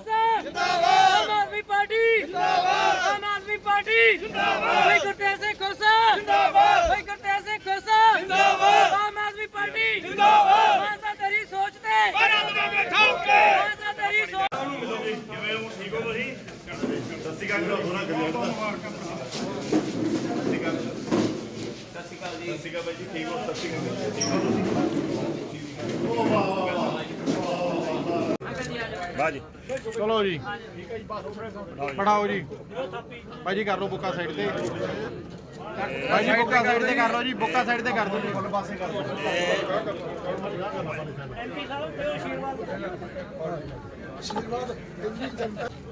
Aam Aadmi party. ਜਿੰਦਾਬਾਦ Aam Aadmi party. ਜਿੰਦਾਬਾਦ ਗੁਰਤੇਜ ਸਿੰਘ ਖੋਸਾ ਜਿੰਦਾਬਾਦ ਭਾਈ ਗੁਰਤੇਜ ਸਿੰਘ ਖੋਸਾ ਜਿੰਦਾਬਾਦ ਆਮ ਆਦਮੀ ਪਾਰਟੀ ਜਿੰਦਾਬਾਦ ਮਾਸਾ ਤੇਰੀ ਸੋਚ ਤੇ ਬਰਾਬਰ ਦੇ ਠੋਕ ਕੇ ਮਾਸਾ ਤੇਰੀ ਸੋਚ ਚਲੋ ਜੀ। ਪੜਾਓ ਜੀ। ਭਾਜੀ ਕਰ ਲਓ ਬੁੱਕਾ ਸਾਈਡ ਤੇ। ਭਾਜੀ ਬੁੱਕਾ ਸਾਈਡ ਤੇ ਕਰ ਲਓ ਜੀ। ਬੁੱਕਾ ਸਾਈਡ ਤੇ ਕਰ ਦਿਓ ਜੀ। ਪਾਸੇ ਕਰ ਦਿਓ।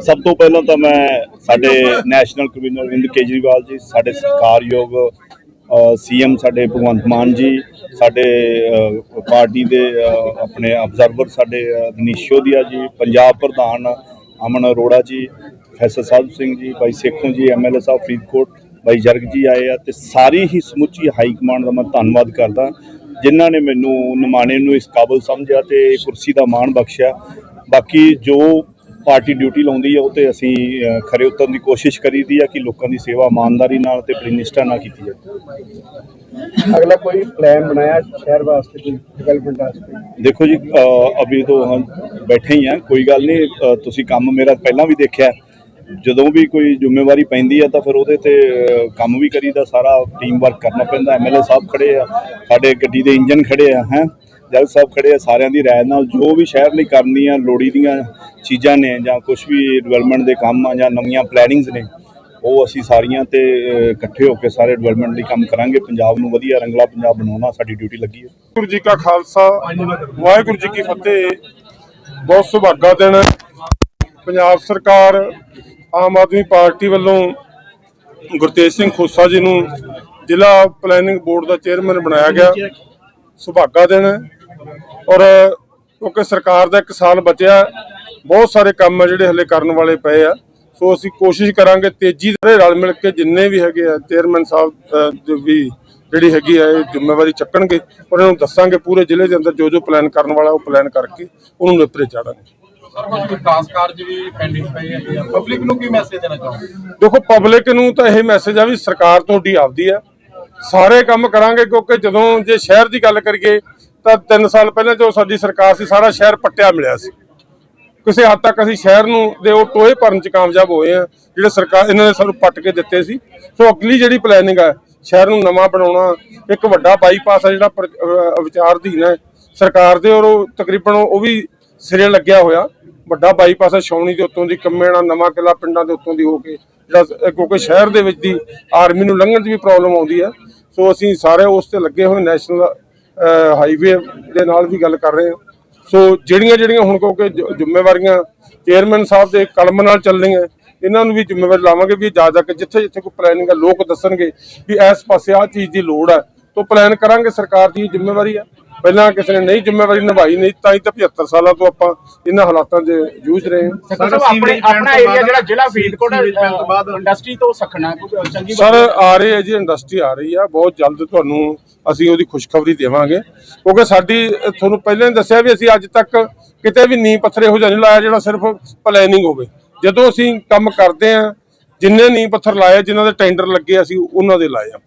ਸਭ ਤੋਂ ਪਹਿਲਾਂ ਤਾਂ ਮੈਂ ਸਾਡੇ ਨੈਸ਼ਨਲ ਕਮਿਸ਼ਨਰ ਅਰਵਿੰਦ ਕੇਜਰੀਵਾਲ ਜੀ ਸਾਡੇ ਸਤਿਕਾਰਯੋਗ ਸੀਐਮ ਸਾਡੇ ਭਗਵੰਤ ਮਾਨ ਜੀ ਸਾਡੇ ਪਾਰਟੀ ਦੇ ਆਪਣੇ ਅਬਜ਼ਰਵਰ ਸਾਡੇ ਅ, ਮਨੀਸ਼ ਸ਼ੋਦੀਆ ਜੀ ਪੰਜਾਬ ਪ੍ਰਧਾਨ ਅਮਨ ਅਰੋੜਾ ਜੀ ਫੈਸਲ ਸਾਹਿਬ ਸਿੰਘ ਜੀ ਭਾਈ ਸੇਖੋਂ ਜੀ ਐਮਐਲਏ ਸਾਹਿਬ ਫਰੀਦਕੋਟ ਭਾਈ ਜਰਗ ਜੀ ਆਏ ਆ ਤੇ ਸਾਰੀ ਹੀ ਸਮੁੱਚੀ ਹਾਈ ਕਮਾਂਡ ਦਾ ਮੈਂ ਧੰਨਵਾਦ ਕਰਦਾ ਜਿਨ੍ਹਾਂ ਨੇ ਮੈਨੂੰ ਨਿਮਾਣੇ ਨੂੰ ਇਸ ਕਾਬਲ ਸਮਝਿਆ ਤੇ ਕੁਰਸੀ ਦਾ ਮਾਣ ਬਖਸ਼ਿਆ। ਬਾਕੀ ਜੋ ਪਾਰਟੀ ਡਿਊਟੀ ਲਾਉਂਦੀ ਹੈ ਉਹ ਤੇ ਅਸੀਂ ਖਰੇ ਉਤਰਨ ਦੀ ਕੋਸ਼ਿਸ਼ ਕਰੀਦੀ ਆ ਕਿ ਲੋਕਾਂ ਦੀ ਸੇਵਾ ਇਮਾਨਦਾਰੀ ਨਾਲ ਤੇ ਬੜੀ ਨਿਸ਼ਠਾ ਨਾਲ ਕੀਤੀ ਜਾਵੇ। ਅਗਲਾ ਕੋਈ ਪਲਾਨ ਬਣਾਇਆ ਸ਼ਹਿਰ ਵਾਸਤੇ ਕੋਈ ਡਿਵੈਲਪਮੈਂਟ ਵਾਸਤੇ? ਦੇਖੋ ਜੀ ਅਭੀ ਤੋਂ ਹਮ ਬੈਠੇ ਹੀ ਆ ਕੋਈ ਗੱਲ ਨਹੀਂ ਤੁਸੀਂ ਕੰਮ ਮੇਰਾ ਪਹਿਲਾਂ ਵੀ ਦੇਖਿਆ ਜਦੋਂ ਵੀ ਕੋਈ ਜ਼ਿੰਮੇਵਾਰੀ ਪੈਂਦੀ ਆ ਤਾਂ ਫਿਰ ਉਹਦੇ ਤੇ ਕੰਮ ਵੀ ਕਰੀਦਾ ਸਾਰਾ ਟੀਮ ਵਰਕ ਕਰਨਾ ਪੈਂਦਾ ਐਮਐਲਏ ਸਾਹਿਬ ਖੜੇ ਆ ਸਾਡੇ ਗੱਡੀ ਦੇ ਇੰਜਨ ਖੜੇ ਆ ਹੈ। ਜੱਜ ਸਾਹਿਬ ਖੜੇ ਆ ਸਾਰਿਆਂ ਦੀ ਰਾਏ ਨਾਲ, ਜੋ ਵੀ ਸ਼ਹਿਰ ਲਈ ਕਰਨੀਆਂ ਲੋੜੀ ਦੀਆਂ ਚੀਜ਼ਾਂ ਨੇ ਜਾਂ ਕੁਝ ਵੀ ਡਿਵੈਲਪਮੈਂਟ ਦੇ ਕੰਮ ਆ ਜਾਂ ਨਵੀਆਂ ਪਲੈਨਿੰਗਸ ਨੇ, ਉਹ ਅਸੀਂ ਸਾਰੀਆਂ ਤੇ ਇਕੱਠੇ ਹੋ ਕੇ ਸਾਰੇ ਡਿਵੈਲਪਮੈਂਟ ਲਈ ਕੰਮ ਕਰਾਂਗੇ। ਪੰਜਾਬ ਨੂੰ ਵਧੀਆ ਰੰਗਲਾ ਪੰਜਾਬ ਬਣਾਉਣਾ ਸਾਡੀ ਡਿਊਟੀ ਲੱਗੀ ਹੈ। ਵਾਹਿਗੁਰੂ ਜੀ ਕਾ ਖਾਲਸਾ, ਵਾਹਿਗੁਰੂ ਜੀ ਕੀ ਫਤਿਹ। ਬਹੁਤ ਸੁਭਾਗਾ ਦਿਨ। ਪੰਜਾਬ ਸਰਕਾਰ, ਆਮ ਆਦਮੀ ਪਾਰਟੀ ਵੱਲੋਂ ਗੁਰਤੇਜ ਸਿੰਘ ਖੋਸਾ ਜੀ ਨੂੰ ਜ਼ਿਲ੍ਹਾ ਪਲੈਨਿੰਗ ਬੋਰਡ ਦਾ ਚੇਅਰਮੈਨ ਬਣਾਇਆ ਗਿਆ। ਸੁਭਾਗਾ ਦਿਨ ਔਰ ਕਿਉਂਕਿ ਸਰਕਾਰ ਦਾ ਇੱਕ ਸਾਲ ਬਚਿਆ ਬਹੁਤ ਸਾਰੇ ਕੰਮ ਆ ਜਿਹੜੇ ਹਲੇ ਕਰਨ ਵਾਲੇ ਪਏ ਆ। ਸੋ ਅਸੀਂ ਕੋਸ਼ਿਸ਼ ਕਰਾਂਗੇ ਤੇਜ਼ੀ ਨਾਲ ਰਲ ਮਿਲ ਕੇ ਜਿੰਨੇ ਵੀ ਹੈਗੇ ਆ ਚੇਅਰਮੈਨ ਸਾਹਿਬ ਵੀ ਜਿਹੜੀ ਹੈਗੀ ਆ ਇਹ ਜ਼ਿੰਮੇਵਾਰੀ ਚੱਕਣਗੇ। ਔਰ ਇਹਨਾਂ ਨੂੰ ਦੱਸਾਂਗੇ ਪੂਰੇ ਜ਼ਿਲ੍ਹੇ ਦੇ ਅੰਦਰ ਜੋ ਜੋ ਪਲਾਨ ਕਰਨ ਵਾਲਾ ਉਹ ਪਲਾਨ ਕਰਕੇ ਉਹਨੂੰ ਨਿਪਰੇ ਚਾੜਾਂਗੇ ਦੇਖੋ ਪਬਲਿਕ ਨੂੰ ਤਾਂ ਇਹ ਮੈਸੇਜ ਆ ਵੀ ਸਰਕਾਰ ਤੁਹਾਡੀ ਆਪਦੀ ਆ। ਸਾਰੇ ਕੰਮ ਕਰਾਂਗੇ ਕਿਉਂਕਿ ਜਦੋਂ ਜੇ ਸ਼ਹਿਰ ਦੀ ਗੱਲ ਕਰੀਏ ਤਾਂ 3 ਸਾਲ ਪਹਿਲਾਂ ਜੋ ਸਾਡੀ ਸਰਕਾਰ ਸੀ, ਸਾਰਾ ਸ਼ਹਿਰ ਪੱਟਿਆ ਮਿਲਿਆ ਸੀ। ਕਿਸੇ ਹੱਦ ਤੱਕ ਅਸੀਂ ਸ਼ਹਿਰ ਨੂੰ ਦੇ ਉਹ ਟੋਏ ਭਰਨ ਚ ਕਾਮਯਾਬ ਹੋਏ ਆ ਜਿਹੜੇ ਸਰਕਾਰ ਇਹਨਾਂ ਨੇ ਸਾਨੂੰ ਪੱਟ ਕੇ ਦਿੱਤੇ ਸੀ। ਸੋ ਅਗਲੀ ਜਿਹੜੀ ਪਲੈਨਿੰਗ ਆ, ਸ਼ਹਿਰ ਨੂੰ ਨਵਾਂ ਬਣਾਉਣਾ, ਇੱਕ ਵੱਡਾ ਬਾਈਪਾਸ ਆ ਜਿਹੜਾ ਪਰ- ਅਹ ਵਿਚਾਰਧੀਨ ਹੈ, ਸਰਕਾਰ ਦੇ ਔਰ ਉਹ ਤਕਰੀਬਨ ਉਹ ਵੀ ਸਿਰੇ ਲੱਗਿਆ ਹੋਇਆ। ਵੱਡਾ ਬਾਈਪਾਸ ਹੈ ਛਾਉਣੀ ਦੇ ਉੱਤੋਂ ਦੀ, ਕੰਮੇਣਾ, ਨਵਾਂ ਕਿਲਾ ਪਿੰਡਾਂ ਦੇ ਉੱਤੋਂ ਦੀ ਹੋ ਕੇ, ਜਿਹੜਾ ਕਿਉਂਕਿ ਸ਼ਹਿਰ ਦੇ ਵਿੱਚ ਦੀ ਆਰਮੀ ਨੂੰ ਲੰਘਣ ਦੀ ਵੀ ਪ੍ਰੋਬਲਮ ਆਉਂਦੀ ਹੈ ਸੋ ਅਸੀਂ ਸਾਰੇ ਉਸ ਤੇ ਲੱਗੇ ਹੋਏ ਨੈਸ਼ਨਲ ਹਾਈਵੇ ਦੇ ਨਾਲ ਵੀ ਗੱਲ ਕਰ ਰਹੇ ਹਾਂ। ਸੋ ਜਿਹੜੀਆਂ ਜਿਹੜੀਆਂ ਹੁਣ ਕਿਉਂਕਿ ਜ਼ਿੰਮੇਵਾਰੀਆਂ ਚੇਅਰਮੈਨ ਸਾਹਿਬ ਦੇ ਕਲਮ ਨਾਲ ਚੱਲ ਰਹੀਆਂ, ਇਹਨਾਂ ਨੂੰ ਵੀ ਜ਼ਿੰਮੇਵਾਰੀ ਲਾਵਾਂਗੇ ਵੀ ਜਾ ਜਾ ਕੇ ਜਿੱਥੇ ਜਿੱਥੇ ਕੋਈ ਪਲੈਨਿੰਗ ਹੈ ਲੋਕ ਦੱਸਣਗੇ ਵੀ ਇਸ ਪਾਸੇ ਆਹ ਚੀਜ਼ ਦੀ ਲੋੜ ਹੈ ਤੋਂ ਪਲਾਨ ਕਰਾਂਗੇ, ਸਰਕਾਰ ਦੀ ਜ਼ਿੰਮੇਵਾਰੀ ਹੈ ਪਹਿਲਾਂ ਕਿਸੇ ਨੇ ਨਹੀਂ ਜ਼ਿੰਮੇਵਾਰੀ ਨਿਭਾਈ ਨਹੀਂ ਤਾਂ ਹੀ ਤਾਂ 75 ਸਾਲਾਂ ਤੋਂ ਆਪਾਂ ਇਹਨਾਂ ਹਾਲਾਤਾਂ 'ਚ ਜੂਝ ਰਹੇ ਹਾਂ। ਸਰ ਆਪਣੇ ਆਪਣਾ ਏਰੀਆ ਜਿਹੜਾ ਜ਼ਿਲ੍ਹਾ ਫਰੀਦਕੋਟ ਇੰਡਸਟਰੀ ਤੋਂ ਸਖਣਾ ਚੰਗੀ ਸਰ ਆ ਰਹੇ ਹੈ ਜੀ ਇੰਡਸਟਰੀ ਆ ਰਹੀ ਆ ਬਹੁਤ ਜਲਦ ਤੁਹਾਨੂੰ ਅਸੀਂ ਉਹਦੀ ਖੁਸ਼ਖਬਰੀ ਦੇਵਾਂਗੇ। ਕਿਉਂਕਿ ਸਾਡੀ ਤੁਹਾਨੂੰ ਪਹਿਲਾਂ ਹੀ ਦੱਸਿਆ ਵੀ ਅਸੀਂ ਅੱਜ ਤੱਕ ਕਿਤੇ ਵੀ ਨੀਂਹ ਪੱਥਰ ਇਹੋ ਜਿਹਾ ਨਹੀਂ ਲਾਇਆ ਜਿਹੜਾ ਸਿਰਫ ਪਲੈਨਿੰਗ ਹੋਵੇ। ਜਦੋਂ ਅਸੀਂ ਕੰਮ ਕਰਦੇ ਆ ਜਿੰਨੇ ਨੀਂਹ ਪੱਥਰ ਲਾਏ ਜਿਨ੍ਹਾਂ ਦੇ ਟੈਂਡਰ ਲੱਗੇ ਅਸੀਂ ਉਹਨਾਂ ਦੇ ਲਾਏ ਆ।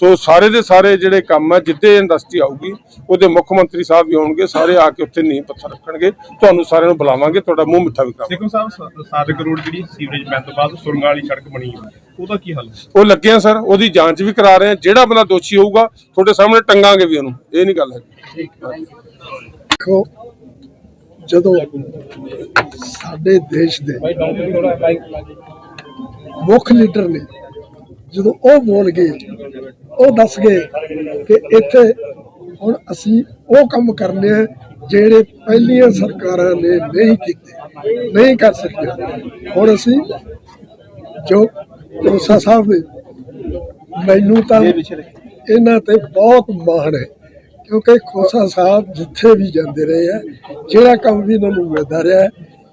ਸੋ ਸਾਰੇ ਦੇ ਸਾਰੇ ਜਿਹੜੇ ਕੰਮ ਆ ਜਿੱਦੇ ਇੰਡਸਟਰੀ ਆਊਗੀ ਉਹਦੇ ਮੁੱਖ ਮੰਤਰੀ ਸਾਹਿਬ ਵੀ ਆਉਣਗੇ ਸਾਰੇ ਆ ਕੇ ਉੱਥੇ ਨੀਂਹ ਪੱਥਰ ਰੱਖਣਗੇ। ਤੁਹਾਨੂੰ ਸਾਰਿਆਂ ਨੂੰ ਬੁਲਾਵਾਂਗੇ ਤੁਹਾਡਾ ਮੂੰਹ ਮਿੱਠਾ ਵੀ ਕਰਾਂਗੇ ਦੇਖੋ ਸਾਹਿਬ 7 ਕਰੋੜ ਜਿਹੜੀ ਸੀਵਰੇਜ ਪੈਣ ਤੋਂ ਬਾਅਦ ਸੁਰੰਗਾਂ ਵਾਲੀ ਸੜਕ ਬਣੀ ਹੈ ਉਹਦਾ ਕੀ ਹੱਲ ਉਹ ਲੱਗੇ ਆ ਸਰ ਉਹਦੀ ਜਾਂਚ ਵੀ ਕਰਾ ਰਹੇ ਆ ਜਿਹੜਾ ਬੰਦਾ ਦੋਸ਼ੀ ਹੋਊਗਾ ਤੁਹਾਡੇ ਸਾਹਮਣੇ ਟੰਗਾਂਗੇ ਵੀ ਉਹਨੂੰ ਇਹ ਨਹੀਂ ਗੱਲ ਹੈ ਦੇਖੋ ਜਦੋਂ ਸਾਡੇ ਦੇਸ਼ ਦੇ ਮੁੱਖ ਲੀਡਰ ਨੇ ਜਦੋਂ ਉਹ ਬੋਲ ਗਏ ਉਹ ਦੱਸ ਗਏ ਕਿ ਇੱਥੇ ਹੁਣ ਅਸੀਂ ਉਹ ਕੰਮ ਕਰਨੇ ਆ ਜਿਹੜੇ ਪਹਿਲੀਆਂ ਸਰਕਾਰਾਂ ਨੇ ਨਹੀਂ ਕੀਤੇ ਨਹੀਂ ਕਰ ਸਕੀਆਂ। ਹੁਣ ਅਸੀਂ ਜੋ ਕੋਸਾ ਸਾਹਿਬ ਨੇ ਮੈਨੂੰ ਤਾਂ ਇਹਨਾਂ ਤੇ ਬਹੁਤ ਮਾਣ ਹੈ ਕਿਉਂਕਿ ਖੋਸਾ ਸਾਹਿਬ ਜਿੱਥੇ ਵੀ ਜਾਂਦੇ ਰਹੇ ਆ ਜਿਹੜਾ ਕੰਮ ਵੀ ਇਹਨਾਂ ਨੂੰ ਮਿਲਦਾ ਰਿਹਾ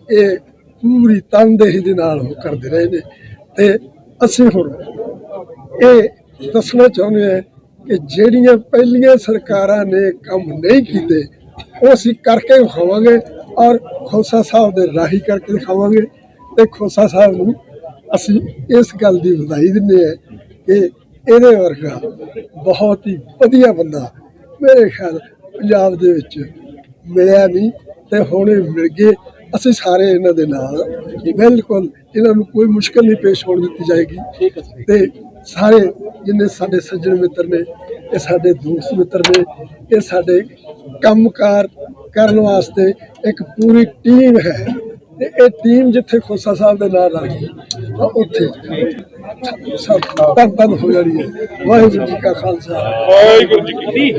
ਇਹ ਪੂਰੀ ਤਨਦੇਹੀ ਦੇ ਨਾਲ ਉਹ ਕਰਦੇ ਰਹੇ ਨੇ। ਤੇ ਅਸੀਂ ਹੁਣ ਇਹ ਦੱਸਣਾ ਚਾਹੁੰਦੇ ਹਾਂ ਕਿ ਜਿਹੜੀਆਂ ਪਹਿਲੀਆਂ ਸਰਕਾਰਾਂ ਨੇ ਕੰਮ ਨਹੀਂ ਕੀਤੇ ਉਹ ਅਸੀਂ ਕਰਕੇ ਵਿਖਾਵਾਂਗੇ ਔਰ ਖੋਸਾ ਸਾਹਿਬ ਦੇ ਰਾਹੀ ਕਰਕੇ ਦਿਖਾਵਾਂਗੇ ਤੇ ਖੋਸਾ ਸਾਹਿਬ ਨੂੰ ਅਸੀਂ ਇਸ ਗੱਲ ਦੀ ਵਧਾਈ ਦਿੰਦੇ ਹਾਂ ਕਿ ਇਹਦੇ ਵਰਗਾ ਬਹੁਤ ਹੀ ਵਧੀਆ ਬੰਦਾ ਮੇਰੇ ਖਿਆਲ ਪੰਜਾਬ ਦੇ ਵਿੱਚ ਮਿਲਿਆ ਨਹੀਂ ਤੇ ਹੁਣ ਇਹ ਮਿਲ ਗਏ। ਅਸੀਂ ਸਾਰੇ ਇਹਨਾਂ ਦੇ ਨਾਲ ਬਿਲਕੁਲ ਇਹਨਾਂ ਨੂੰ ਕੋਈ ਮੁਸ਼ਕਲ ਨਹੀਂ ਪੇਸ਼ ਹੋਣ ਦਿੱਤੀ ਜਾਏਗੀ ਤੇ ਸਾਰੇ ਜਿੰਨੇ ਸਾਡੇ ਸੱਜਣ ਮਿੱਤਰ ਨੇ, ਇਹ ਸਾਡੇ ਦੋਸਤ ਮਿੱਤਰ ਨੇ, ਇਹ ਸਾਡੇ ਕੰਮਕਾਰ ਕਰਨ ਵਾਸਤੇ ਇੱਕ ਪੂਰੀ ਟੀਮ ਹੈ। ਤੇ ਇਹ ਟੀਮ ਜਿੱਥੇ ਖੋਸਾ ਸਾਹਿਬ ਦੇ ਨਾਲ ਰਲ ਗਈ, ਤਾਂ ਉੱਥੇ ਸਭ ਤਨ ਤਨ ਹੋ ਜਾਣੀ ਹੈ। ਵਾਹਿਗੁਰੂ ਜੀ ਕਾ ਖਾਲਸਾ। ਵਾਹਿਗੁਰੂ ਜੀ ਕੀ